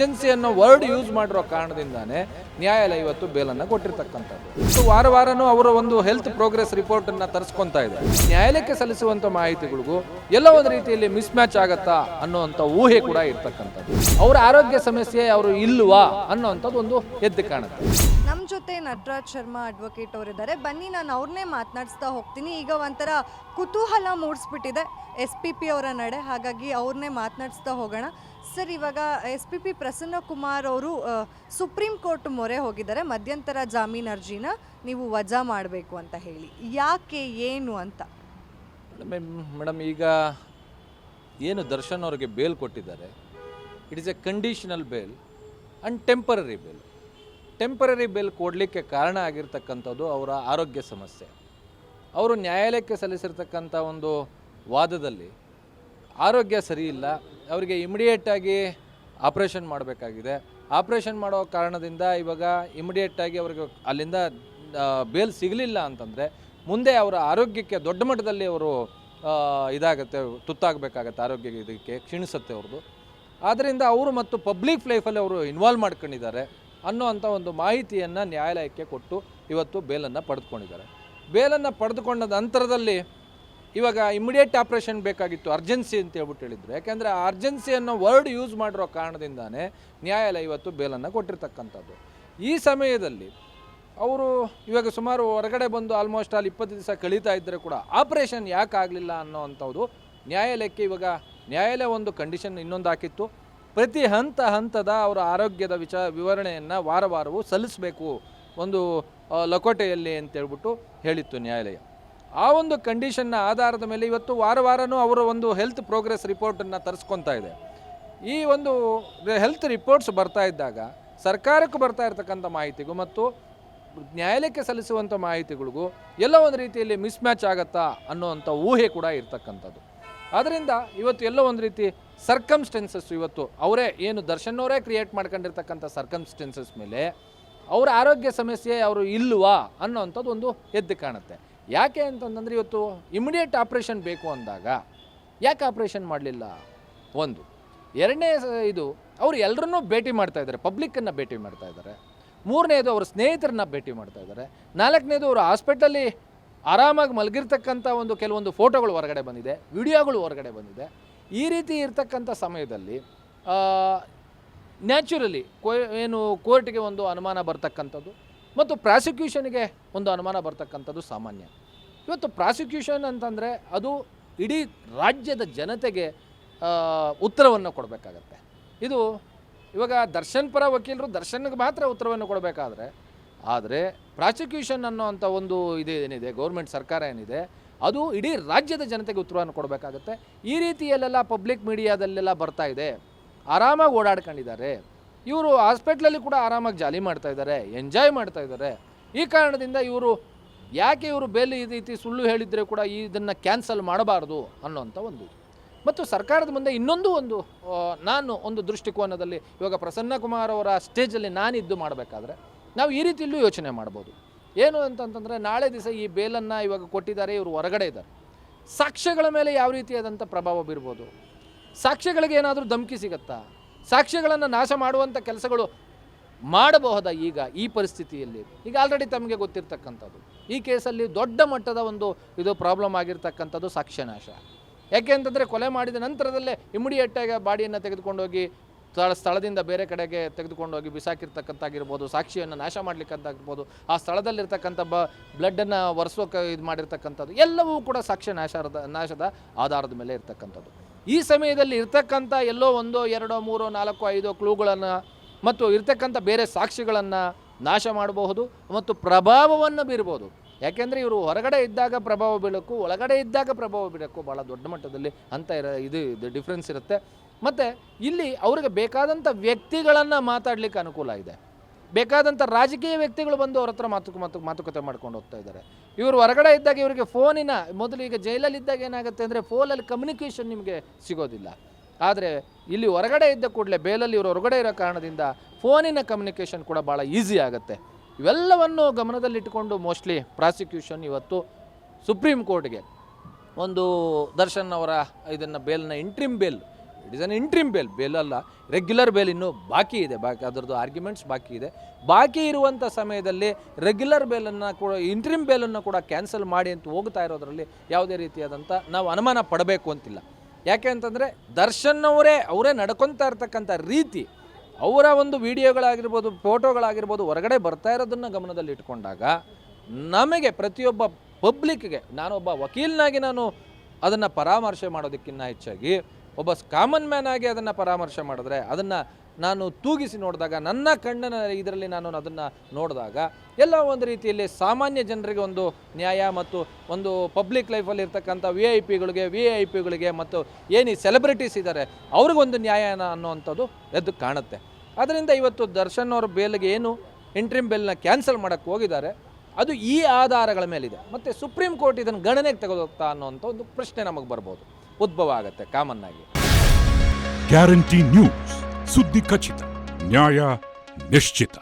Urgency ಅನ್ನೋ word use ಮಾಡಿರೋ ಕಾರಣದಿಂದಾನೇ ನ್ಯಾಯಾಲಯ ಇವತ್ತು ಬೇಲನ್ನು ಕೊಟ್ಟಿರ್ತಕ್ಕಂಥದ್ದು. ಸೊ ವಾರ ವಾರನೂ ಅವರ ಒಂದು ಹೆಲ್ತ್ ಪ್ರೋಗ್ರೆಸ್ ರಿಪೋರ್ಟನ್ನು ತರಿಸ್ಕೊತಾ ಇದೆ ನ್ಯಾಯಾಲಯಕ್ಕೆ ಸಲ್ಲಿಸುವಂಥ ಮಾಹಿತಿಗಳಿಗೂ ಎಲ್ಲ ಒಂದು ರೀತಿಯಲ್ಲಿ ಮಿಸ್ ಮ್ಯಾಚ್ ಆಗತ್ತಾ ಅನ್ನೋವಂಥ ಊಹೆ ಕೂಡ ಇರ್ತಕ್ಕಂಥದ್ದು. ಅವರ ಆರೋಗ್ಯ ಸಮಸ್ಯೆ ಅವರು ಇಲ್ವಾ ಅನ್ನೋವಂಥದ್ದು ಒಂದು ಎದ್ದು ಕಾಣುತ್ತೆ. ಜೊತೆ ನಟರಾಜ್ ಶರ್ಮಾ ಅಡ್ವೊಕೇಟ್ ಅವರಿದ್ದಾರೆ. ಬನ್ನಿ, ನಾನು ಅವ್ರನ್ನೇ ಮಾತನಾಡಿಸ್ತಾ ಹೋಗ್ತೀನಿ. ಈಗ ಒಂಥರ ಕುತೂಹಲ ಮೂಡಿಸ್ಬಿಟ್ಟಿದೆ ಎಸ್ ಪಿ ಪಿ ಅವರ ನಡೆ. ಹಾಗಾಗಿ ಅವ್ರನ್ನೇ ಮಾತನಾಡಿಸ್ತಾ ಹೋಗೋಣ. ಸರ್, ಇವಾಗ S P P Prasanna Kumar ಅವರು ಸುಪ್ರೀಂ ಕೋರ್ಟ್ ಮೊರೆ ಹೋಗಿದ್ದಾರೆ. ಮಧ್ಯಂತರ ಜಾಮೀನು ಅರ್ಜಿನ ನೀವು ವಜಾ ಮಾಡಬೇಕು ಅಂತ ಹೇಳಿ. ಯಾಕೆ, ಏನು ಅಂತ? ಮೇಡಮ್ ಈಗ ಏನು ದರ್ಶನ್ ಅವರಿಗೆ ಬೇಲ್ ಕೊಟ್ಟಿದ್ದಾರೆ? It is a conditional bail and temporary bail temporary bail ಕೊಡಲಿಕ್ಕೆ ಕಾರಣ ಆಗಿರ್ತಕ್ಕಂಥದ್ದು ಅವರ ಆರೋಗ್ಯ ಸಮಸ್ಯೆ. ಅವರು ನ್ಯಾಯಾಲಯಕ್ಕೆ ಸಲ್ಲಿಸಿರ್ತಕ್ಕಂಥ ಒಂದು ವಾದದಲ್ಲಿ ಆರೋಗ್ಯ ಸರಿ ಇಲ್ಲ, ಅವರಿಗೆ ಇಮಿಡಿಯೇಟಾಗಿ ಆಪ್ರೇಷನ್ ಮಾಡಬೇಕಾಗಿದೆ. ಆಪ್ರೇಷನ್ ಮಾಡೋ ಕಾರಣದಿಂದ ಇವಾಗ ಇಮಿಡಿಯೇಟಾಗಿ ಅವರಿಗೆ ಅಲ್ಲಿಂದ ಬೇಲ್ ಸಿಗಲಿಲ್ಲ ಅಂತಂದರೆ ಮುಂದೆ ಅವರ ಆರೋಗ್ಯಕ್ಕೆ ದೊಡ್ಡ ಮಟ್ಟದಲ್ಲಿ ಅವರು ಇದಾಗುತ್ತೆ, ತುತ್ತಾಗಬೇಕಾಗತ್ತೆ ಆರೋಗ್ಯ ಇದಕ್ಕೆ ಕ್ಷೀಣಿಸುತ್ತೆ ಅವ್ರದ್ದು ಆದ್ದರಿಂದ ಅವರು ಮತ್ತು ಪಬ್ಲಿಕ್ ಲೈಫಲ್ಲಿ ಅವರು ಇನ್ವಾಲ್ವ್ ಮಾಡ್ಕೊಂಡಿದ್ದಾರೆ. ಅನ್ನೋವಂಥ ಒಂದು ಮಾಹಿತಿಯನ್ನು ನ್ಯಾಯಾಲಯಕ್ಕೆ ಕೊಟ್ಟು ಇವತ್ತು ಬೇಲನ್ನು ಪಡೆದುಕೊಂಡಿದ್ದಾರೆ. ಬೇಲನ್ನು ಪಡೆದುಕೊಂಡ ನಂತರದಲ್ಲಿ ಇವಾಗ ಇಮಿಡಿಯೇಟ್ ಆಪ್ರೇಷನ್ ಬೇಕಾಗಿತ್ತು ಅರ್ಜೆನ್ಸಿ ಅಂತ ಹೇಳ್ಬಿಟ್ಟು ಹೇಳಿದ್ರು. ಯಾಕೆಂದರೆ ಆ ಅರ್ಜೆನ್ಸಿ ಅನ್ನೋ ವರ್ಡ್ ಯೂಸ್ ಮಾಡಿರೋ ಕಾರಣದಿಂದಾನೇ ನ್ಯಾಯಾಲಯ ಇವತ್ತು ಬೇಲನ್ನು ಕೊಟ್ಟಿರ್ತಕ್ಕಂಥದ್ದು. ಈ ಸಮಯದಲ್ಲಿ ಅವರು ಇವಾಗ ಸುಮಾರು ಹೊರಗಡೆ ಬಂದು ಆಲ್ಮೋಸ್ಟ್ ಅಲ್ಲಿ ಇಪ್ಪತ್ತು ದಿವಸ ಕಳೀತಾ ಇದ್ದರೆ ಕೂಡ ಆಪ್ರೇಷನ್ ಯಾಕೆ ಆಗಲಿಲ್ಲ ಅನ್ನೋ ಅಂಥದ್ದು ನ್ಯಾಯಾಲಯಕ್ಕೆ ಇವಾಗ ನ್ಯಾಯಾಲಯ ಒಂದು ಕಂಡೀಷನ್ ಇನ್ನೊಂದು ಹಾಕಿತ್ತು. ಪ್ರತಿ ಹಂತ ಹಂತದ ಅವರ ಆರೋಗ್ಯದ ವಿಚ, ವಿವರಣೆಯನ್ನು ವಾರ ವಾರವೂ ಸಲ್ಲಿಸಬೇಕು ಒಂದು ಲಕೋಟೆಯಲ್ಲಿ ಅಂತೇಳ್ಬಿಟ್ಟು ಹೇಳಿತ್ತು ನ್ಯಾಯಾಲಯ. ಆ ಒಂದು ಕಂಡೀಷನ್ನ ಆಧಾರದ ಮೇಲೆ ಇವತ್ತು ವಾರ ವಾರನೂ ಅವರ ಒಂದು ಹೆಲ್ತ್ ಪ್ರೋಗ್ರೆಸ್ ರಿಪೋರ್ಟನ್ನು ತರಿಸ್ಕೊತಾ ಇದೆ. ಈ ಒಂದು ಹೆಲ್ತ್ ರಿಪೋರ್ಟ್ಸ್ ಬರ್ತಾ ಇದ್ದಾಗ ಸರ್ಕಾರಕ್ಕೆ ಬರ್ತಾ ಇರತಕ್ಕಂಥ ಮಾಹಿತಿಗೂ ಮತ್ತು ನ್ಯಾಯಾಲಯಕ್ಕೆ ಸಲ್ಲಿಸುವಂಥ ಮಾಹಿತಿಗಳಿಗೂ ಎಲ್ಲ ಒಂದು ರೀತಿಯಲ್ಲಿ ಮಿಸ್ ಮ್ಯಾಚ್ ಆಗತ್ತಾ ಅನ್ನೋವಂಥ ಊಹೆ ಕೂಡ ಇರ್ತಕ್ಕಂಥದ್ದು. ಆದ್ದರಿಂದ ಇವತ್ತು ಎಲ್ಲೋ ಒಂದು ರೀತಿ ಸರ್ಕಮ್ಸ್ಟೆನ್ಸಸ್ ಇವತ್ತು, ಅವರೇ ಏನು ದರ್ಶನವರೇ ಕ್ರಿಯೇಟ್ ಮಾಡ್ಕೊಂಡಿರ್ತಕ್ಕಂಥ ಸರ್ಕಮ್ಸ್ಟೆನ್ಸಸ್ ಮೇಲೆ ಅವರ ಆರೋಗ್ಯ ಸಮಸ್ಯೆ ಅವರು ಇಲ್ಲವಾ ಅನ್ನೋವಂಥದ್ದು ಒಂದು ಎದ್ದು ಕಾಣುತ್ತೆ. ಯಾಕೆ ಅಂತಂದರೆ ಇವತ್ತು ಇಮಿಡಿಯೇಟ್ ಆಪ್ರೇಷನ್ ಬೇಕು ಅಂದಾಗ ಯಾಕೆ ಆಪ್ರೇಷನ್ ಮಾಡಲಿಲ್ಲ? ಒಂದು, ಎರಡನೇ ಇದು ಅವರು ಎಲ್ಲರನ್ನೂ ಭೇಟಿ ಮಾಡ್ತಾ ಇದ್ದಾರೆ ಪಬ್ಲಿಕ್ಕನ್ನು ಭೇಟಿ ಮಾಡ್ತಾ ಇದ್ದಾರೆ. ಮೂರನೇದು ಅವರ ಸ್ನೇಹಿತರನ್ನ ಭೇಟಿ ಮಾಡ್ತಾ ಇದ್ದಾರೆ. ನಾಲ್ಕನೇದು ಅವರು ಹಾಸ್ಪಿಟಲ್ಲಿ ಆರಾಮಾಗಿ ಮಲಗಿರ್ತಕ್ಕಂಥ ಒಂದು ಕೆಲವೊಂದು ಫೋಟೋಗಳು ಹೊರಗಡೆ ಬಂದಿದೆ, ವಿಡಿಯೋಗಳು ಹೊರಗಡೆ ಬಂದಿದೆ. ಈ ರೀತಿ ಇರ್ತಕ್ಕಂಥ ಸಮಯದಲ್ಲಿ ನ್ಯಾಚುರಲಿ ಕೋ, ಏನು ಕೋರ್ಟ್ಗೆ ಒಂದು ಅನುಮಾನ ಬರ್ತಕ್ಕಂಥದ್ದು ಮತ್ತು ಪ್ರಾಸಿಕ್ಯೂಷನ್ಗೆ ಒಂದು ಅನುಮಾನ ಬರ್ತಕ್ಕಂಥದ್ದು ಸಾಮಾನ್ಯ. ಇವತ್ತು ಪ್ರಾಸಿಕ್ಯೂಷನ್ ಅಂತಂದರೆ ಅದು ಇಡೀ ರಾಜ್ಯದ ಜನತೆಗೆ ಉತ್ತರವನ್ನು ಕೊಡಬೇಕಾಗತ್ತೆ. ಇದು ಇವಾಗ ದರ್ಶನ್ ಪರ ವಕೀಲರು ದರ್ಶನ್ಗೆ ಮಾತ್ರ ಉತ್ತರವನ್ನು ಕೊಡಬೇಕಾದ್ರೆ ಆದರೆ ಪ್ರಾಸಿಕ್ಯೂಷನ್ ಅನ್ನೋವಂಥ ಒಂದು ಇದು ಏನಿದೆ ಗೌರ್ಮೆಂಟ್ ಸರ್ಕಾರ ಏನಿದೆ, ಅದು ಇಡೀ ರಾಜ್ಯದ ಜನತೆಗೆ ಉತ್ತರವನ್ನು ಕೊಡಬೇಕಾಗತ್ತೆ. ಈ ರೀತಿಯಲ್ಲೆಲ್ಲ ಪಬ್ಲಿಕ್ ಮೀಡಿಯಾದಲ್ಲೆಲ್ಲ ಬರ್ತಾ ಇದೆ. ಆರಾಮಾಗಿ ಓಡಾಡ್ಕೊಂಡಿದ್ದಾರೆ. ಇವರು ಹಾಸ್ಪಿಟ್ಲಲ್ಲಿ ಕೂಡ ಆರಾಮಾಗಿ ಜಾಲಿ ಮಾಡ್ತಾ ಇದ್ದಾರೆ ಎಂಜಾಯ್ ಮಾಡ್ತಾ ಇದ್ದಾರೆ. ಈ ಕಾರಣದಿಂದ ಇವರು ಯಾಕೆ ಇವರು ಬೇಲಿ ಈ ರೀತಿ ಸುಳ್ಳು ಹೇಳಿದರೆ ಕೂಡ ಇದನ್ನು ಕ್ಯಾನ್ಸಲ್ ಮಾಡಬಾರ್ದು ಅನ್ನೋಂಥ ಒಂದು ಮತ್ತು ಸರ್ಕಾರದ ಮುಂದೆ ಇನ್ನೊಂದು ಒಂದು ನಾನು ಒಂದು ದೃಷ್ಟಿಕೋನದಲ್ಲಿ ಇವಾಗ ಪ್ರಸನ್ನ ಕುಮಾರ್ ಅವರ ಸ್ಟೇಜಲ್ಲಿ ನಾನಿದ್ದು ಮಾಡಬೇಕಾದ್ರೆ ನಾವು ಈ ರೀತಿಯಲ್ಲೂ ಯೋಚನೆ ಮಾಡ್ಬೋದು. ಏನು ಅಂತಂತಂದರೆ, ನಾಳೆ ದಿವಸ ಈ ಬೇಲನ್ನು ಇವಾಗ ಕೊಟ್ಟಿದ್ದಾರೆ, ಇವರು ಹೊರಗಡೆ ಇದ್ದಾರೆ. ಸಾಕ್ಷ್ಯಗಳ ಮೇಲೆ ಯಾವ ರೀತಿಯಾದಂಥ ಪ್ರಭಾವ ಬೀರ್ಬೋದು? ಸಾಕ್ಷ್ಯಗಳಿಗೆ ಏನಾದರೂ ಧಮಕಿ ಸಿಗತ್ತಾ? ಸಾಕ್ಷ್ಯಗಳನ್ನು ನಾಶ ಮಾಡುವಂಥ ಕೆಲಸಗಳು ಮಾಡಬಹುದಾ ಈಗ ಈ ಪರಿಸ್ಥಿತಿಯಲ್ಲಿ? ಈಗ ಆಲ್ರೆಡಿ ತಮಗೆ ಗೊತ್ತಿರ್ತಕ್ಕಂಥದ್ದು. ಈ ಕೇಸಲ್ಲಿ ದೊಡ್ಡ ಮಟ್ಟದ ಒಂದು ಇದು ಪ್ರಾಬ್ಲಮ್ ಆಗಿರ್ತಕ್ಕಂಥದ್ದು ಸಾಕ್ಷ್ಯನಾಶ. ಯಾಕೆ ಅಂತಂದರೆ, ಕೊಲೆ ಮಾಡಿದ ನಂತರದಲ್ಲೇ ಇಮಿಡಿಯೇಟಾಗಿ ಬಾಡಿಯನ್ನು ತೆಗೆದುಕೊಂಡೋಗಿ ಸ್ಥಳ ಸ್ಥಳದಿಂದ ಬೇರೆ ಕಡೆಗೆ ತೆಗೆದುಕೊಂಡೋಗಿ ಬಿಸಾಕಿರ್ತಕ್ಕಂಥಾಗಿರ್ಬೋದು ಸಾಕ್ಷಿಯನ್ನು ನಾಶ ಮಾಡ್ಲಿಕ್ಕಂತಾಗಿರ್ಬೋದು, ಆ ಸ್ಥಳದಲ್ಲಿರ್ತಕ್ಕಂಥ ಬ ಬ್ಲಡ್ಡನ್ನು ಒರೆಸೋಕೆ ಇದು ಮಾಡಿರ್ತಕ್ಕಂಥದ್ದು, ಎಲ್ಲವೂ ಕೂಡ ಸಾಕ್ಷ್ಯ ನಾಶದ ನಾಶದ ಆಧಾರದ ಮೇಲೆ ಇರ್ತಕ್ಕಂಥದ್ದು. ಈ ಸಮಯದಲ್ಲಿ ಇರ್ತಕ್ಕಂಥ ಎಲ್ಲೋ ಒಂದೋ, ಎರಡೋ, ಮೂರೋ, ನಾಲ್ಕು, ಐದೋ ಕ್ಲೂಗಳನ್ನು ಮತ್ತು ಇರ್ತಕ್ಕಂಥ ಬೇರೆ ಸಾಕ್ಷಿಗಳನ್ನು ನಾಶ ಮಾಡಬಹುದು ಮತ್ತು ಪ್ರಭಾವವನ್ನು ಬೀರ್ಬೋದು. ಯಾಕೆಂದರೆ ಇವರು ಹೊರಗಡೆ ಇದ್ದಾಗ ಪ್ರಭಾವ ಬೀಳೋಕ್ಕೂ, ಒಳಗಡೆ ಇದ್ದಾಗ ಪ್ರಭಾವ ಬೀಳೋಕ್ಕೂ ಭಾಳ ದೊಡ್ಡ ಮಟ್ಟದಲ್ಲಿ ಅಂತ ಇರ, ಇದು ಇದು ಡಿಫ್ರೆನ್ಸ್ ಇರುತ್ತೆ. ಮತ್ತು ಇಲ್ಲಿ ಅವರಿಗೆ ಬೇಕಾದಂಥ ವ್ಯಕ್ತಿಗಳನ್ನು ಮಾತಾಡಲಿಕ್ಕೆ ಅನುಕೂಲ ಇದೆ. ಬೇಕಾದಂಥ ರಾಜಕೀಯ ವ್ಯಕ್ತಿಗಳು ಬಂದು ಅವ್ರ ಹತ್ರ ಮಾತು ಮಾತು ಮಾತುಕತೆ ಮಾಡ್ಕೊಂಡು ಹೋಗ್ತಾ ಇದ್ದಾರೆ. ಇವರು ಹೊರಗಡೆ ಇದ್ದಾಗ ಇವರಿಗೆ ಫೋನಿನ, ಮೊದಲು ಈಗ ಜೈಲಲ್ಲಿ ಇದ್ದಾಗ ಏನಾಗುತ್ತೆ ಅಂದರೆ ಫೋನಲ್ಲಿ ಕಮ್ಯುನಿಕೇಷನ್ ನಿಮಗೆ ಸಿಗೋದಿಲ್ಲ. ಆದರೆ ಇಲ್ಲಿ ಹೊರಗಡೆ ಇದ್ದ ಕೂಡಲೇ ಬೇಲಲ್ಲಿ ಇವರು ಹೊರಗಡೆ ಇರೋ ಕಾರಣದಿಂದ ಫೋನಿನ ಕಮ್ಯುನಿಕೇಷನ್ ಕೂಡ ಭಾಳ ಈಸಿ ಆಗುತ್ತೆ. ಇವೆಲ್ಲವನ್ನು ಗಮನದಲ್ಲಿಟ್ಟುಕೊಂಡು ಮೋಸ್ಟ್ಲಿ ಪ್ರಾಸಿಕ್ಯೂಷನ್ ಇವತ್ತು ಸುಪ್ರೀಂ ಕೋರ್ಟ್ಗೆ ಒಂದು ದರ್ಶನ್ ಅವರ ಇದನ್ನು ಬೇಲ್ನ interim bail it is an interim bail bail ಅಲ್ಲ ರೆಗ್ಯುಲರ್ ಬೇಲ್ ಇನ್ನೂ ಬಾಕಿ ಇದೆ. ಬಾಕಿ, ಅದರದ್ದು ಆರ್ಗ್ಯುಮೆಂಟ್ಸ್ ಬಾಕಿ ಇದೆ. ಬಾಕಿ ಇರುವಂಥ ಸಮಯದಲ್ಲಿ ರೆಗ್ಯುಲರ್ ಬೇಲನ್ನು ಕೂಡ ಇಂಟ್ರಿಮ್ ಬೇಲನ್ನು ಕೂಡ ಕ್ಯಾನ್ಸಲ್ ಮಾಡಿ ಅಂತ ಹೋಗ್ತಾ ಇರೋದರಲ್ಲಿ ಯಾವುದೇ ರೀತಿಯಾದಂಥ ನಾವು ಅನುಮಾನ ಪಡಬೇಕು ಅಂತಿಲ್ಲ. ಯಾಕೆ ಅಂತಂದರೆ ದರ್ಶನ್ ಅವರೇ ಅವರೇ ನಡ್ಕೊತಾ ಇರ್ತಕ್ಕಂಥ ರೀತಿ ಅವರ ಒಂದು ವಿಡಿಯೋಗಳಾಗಿರ್ಬೋದು, ಫೋಟೋಗಳಾಗಿರ್ಬೋದು, ಹೊರಗಡೆ ಬರ್ತಾ ಇರೋದನ್ನು ಗಮನದಲ್ಲಿ ಇಟ್ಕೊಂಡಾಗ ನಮಗೆ ಪ್ರತಿಯೊಬ್ಬ ಪಬ್ಲಿಕ್ಗೆ ನಾನೊಬ್ಬ ವಕೀಲನಾಗಿ ನಾನು ಅದನ್ನು ಪರಾಮರ್ಶೆ ಮಾಡೋದಕ್ಕಿಂತ ಹೆಚ್ಚಾಗಿ ಒಬ್ಬ ಕಾಮನ್ ಮ್ಯಾನ್ ಆಗಿ ಅದನ್ನು ಪರಾಮರ್ಶೆ ಮಾಡಿದ್ರೆ ಅದನ್ನು ನಾನು ತೂಗಿಸಿ ನೋಡಿದಾಗ, ನನ್ನ ಕಣ್ಣನ ಇದರಲ್ಲಿ ನಾನು ಅದನ್ನು ನೋಡಿದಾಗ ಎಲ್ಲ ಒಂದು ರೀತಿಯಲ್ಲಿ ಸಾಮಾನ್ಯ ಜನರಿಗೆ ಒಂದು ನ್ಯಾಯ ಮತ್ತು ಒಂದು ಪಬ್ಲಿಕ್ ಲೈಫಲ್ಲಿ ಇರ್ತಕ್ಕಂಥ ವಿ ಐ ಪಿಗಳಿಗೆ ವಿ ಐ ಪಿಗಳಿಗೆ ಮತ್ತು ಏನು ಈ ಸೆಲೆಬ್ರಿಟೀಸ್ ಇದ್ದಾರೆ ಅವ್ರಿಗೊಂದು ನ್ಯಾಯ ಅನ್ನೋವಂಥದ್ದು ಎದ್ದು ಕಾಣುತ್ತೆ. ಅದರಿಂದ ಇವತ್ತು ದರ್ಶನ್ ಅವ್ರ ಬೇಲ್ಗೆ ಏನು ಇಂಟ್ರಿಮ್ ಬೇಲ್ನ ಕ್ಯಾನ್ಸಲ್ ಮಾಡೋಕ್ಕೆ ಹೋಗಿದ್ದಾರೆ, ಅದು ಈ ಆಧಾರಗಳ ಮೇಲಿದೆ. ಮತ್ತು ಸುಪ್ರೀಂ ಕೋರ್ಟ್ ಇದನ್ನು ಗಣನೆಗೆ ತೆಗೆದೋಗ್ತಾ ಅನ್ನೋವಂಥ ಒಂದು ಪ್ರಶ್ನೆ ನಮಗೆ ಬರ್ಬೋದು. ಉದ್ಭವ ಆಗುತ್ತೆ ಕಾಮನ್ ಆಗಿ. ಗ್ಯಾರಂಟಿ ನ್ಯೂಸ್ ಸುದ್ದಿ ಖಚಿತ ನ್ಯಾಯ ನಿಶ್ಚಿತ.